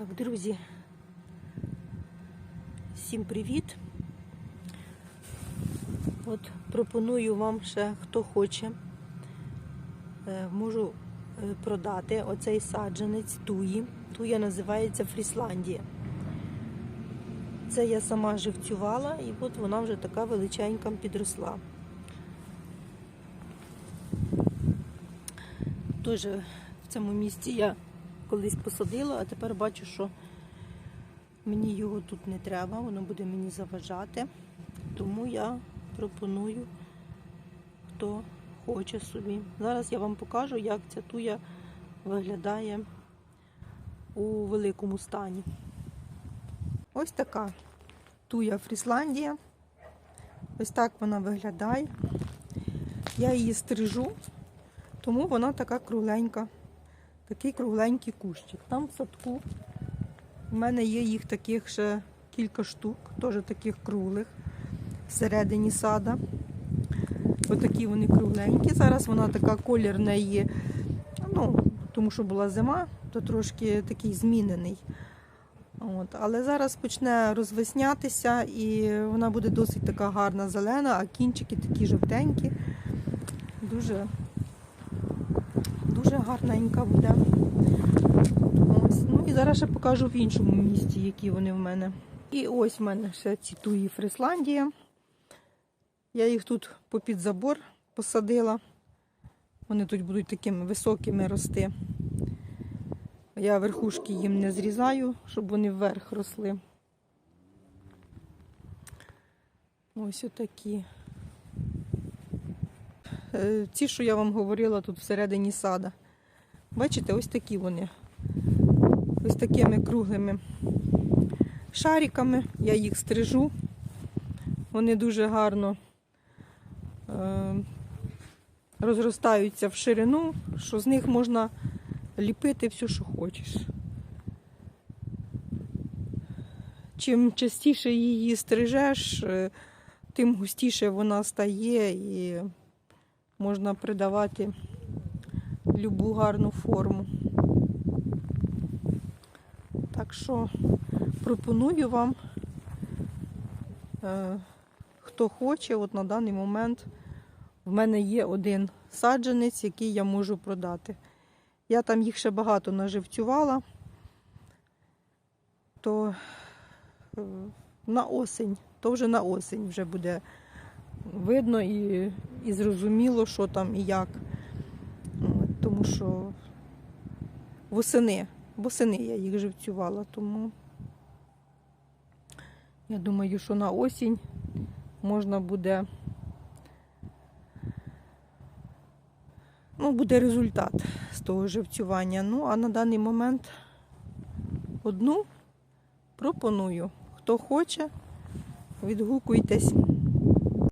Так, друзі, всім привіт. От пропоную вам ще, хто хоче, е, можу е, продати оцей саджанець туї. Туя називається Фрісландія. Це я сама живцювала, і от вона вже така величенька підросла. Теж в цьому місці я колись посадила, а тепер бачу, що мені його тут не треба, воно буде мені заважати. Тому я пропоную, хто хоче собі. Зараз я вам покажу, як ця туя виглядає у великому стані. Ось така туя Фрісландія. Ось так вона виглядає. Я її стрижу, тому вона така кругленька. Такий кругленький кущик. Там в садку в мене є їх таких ще кілька штук, теж таких круглих всередині сада. Отакі вони кругленькі. Зараз вона така колір в неї, ну, тому що була зима, то трошки такий змінений. От. Але зараз почне розвеснятися і вона буде досить така гарна зелена, а кінчики такі жовтенькі. Дуже дуже гарненька буде. Ось. Ну і зараз ще покажу в іншому місці, які вони в мене. І ось в мене ще ці туї Фрисландія. Я їх тут попід забор посадила. Вони тут будуть такими високими рости. Я верхушки їм не зрізаю, щоб вони вверх росли. Ось отакі. Е, Ці, що я вам говорила тут всередині сада. Бачите, ось такі вони. Ось такими круглими шариками. Я їх стрижу. Вони дуже гарно е, розростаються в ширину, що з них можна ліпити все, що хочеш. Чим частіше її стрижеш, е, тим густіше вона стає і можна придавати любу гарну форму. Так що пропоную вам, е, хто хоче, от на даний момент в мене є один саджанець, який я можу продати. Я там їх ще багато наживцювала, то е, на осінь, то вже на осінь вже буде видно і, і зрозуміло, що там і як. Тому що восени, восени я їх живцювала, тому я думаю, що на осінь можна буде, ну, буде результат з того живцювання. Ну, а на даний момент одну пропоную. Хто хоче, відгукуйтесь.